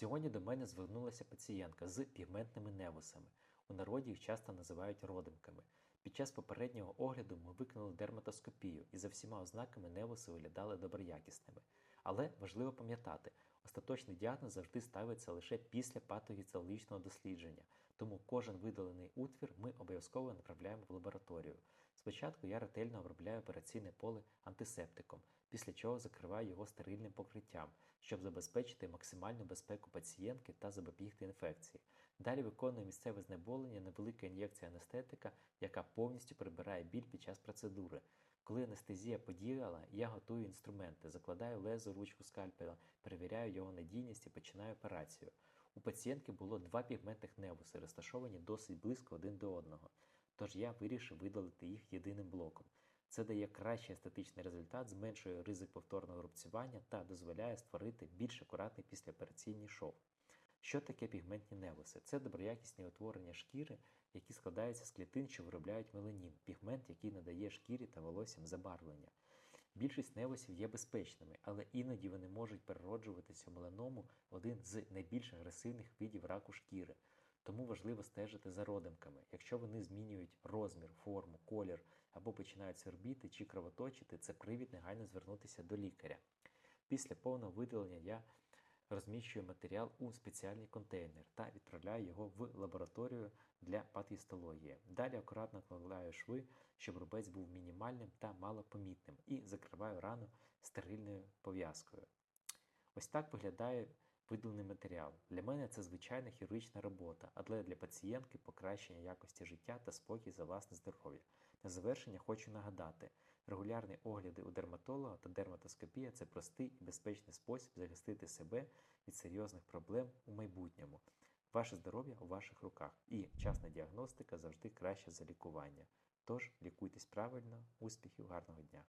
Сьогодні до мене звернулася пацієнтка з пігментними невусами. У народі їх часто називають родимками. Під час попереднього огляду ми виконали дерматоскопію і за всіма ознаками невуси виглядали доброякісними. Але важливо пам'ятати, остаточний діагноз завжди ставиться лише після патогіцеологічного дослідження, тому кожен видалений утвір ми обов'язково направляємо в лабораторію. Спочатку я ретельно обробляю операційне поле антисептиком, після чого закриваю його стерильним покриттям, щоб забезпечити максимальну безпеку пацієнтки та запобігти інфекції. Далі виконую місцеве знеболення, невелика ін'єкція анестетика, яка повністю прибирає біль під час процедури. Коли анестезія подіяла, я готую інструменти, закладаю лезо ручку скальпеля, перевіряю його надійність і починаю операцію. У пацієнтки було два пігментних невуси, розташовані досить близько один до одного. Тож я вирішив видалити їх єдиним блоком. Це дає кращий естетичний результат, зменшує ризик повторного рубцювання та дозволяє створити більш акуратний післяопераційний шов. Що таке пігментні невуси? Це доброякісні утворення шкіри, які складаються з клітин, що виробляють меленін, пігмент, який надає шкірі та волоссям забарвлення. Більшість невусів є безпечними, але іноді вони можуть перероджуватися в меленому в один з найбільш агресивних видів раку шкіри. Тому важливо стежити за родимками. Якщо вони змінюють розмір, форму, колір або починають свербіти чи кровоточити, це привід негайно звернутися до лікаря. Після повного видалення я розміщую матеріал у спеціальний контейнер та відправляю його в лабораторію для патгістології. Далі акуратно накладаю шви, щоб рубець був мінімальним та малопомітним, і закриваю рану стерильною пов'язкою. Ось так виглядає видалений матеріал. Для мене це звичайна хірургічна робота, але для пацієнтки покращення якості життя та спокій за власне здоров'я. На завершення хочу нагадати: регулярні огляди у дерматолога та дерматоскопія це простий і безпечний спосіб захистити себе від серйозних проблем у майбутньому. Ваше здоров'я у ваших руках, і вчасна діагностика завжди краще за лікування. Тож лікуйтесь правильно, успіхів, гарного дня!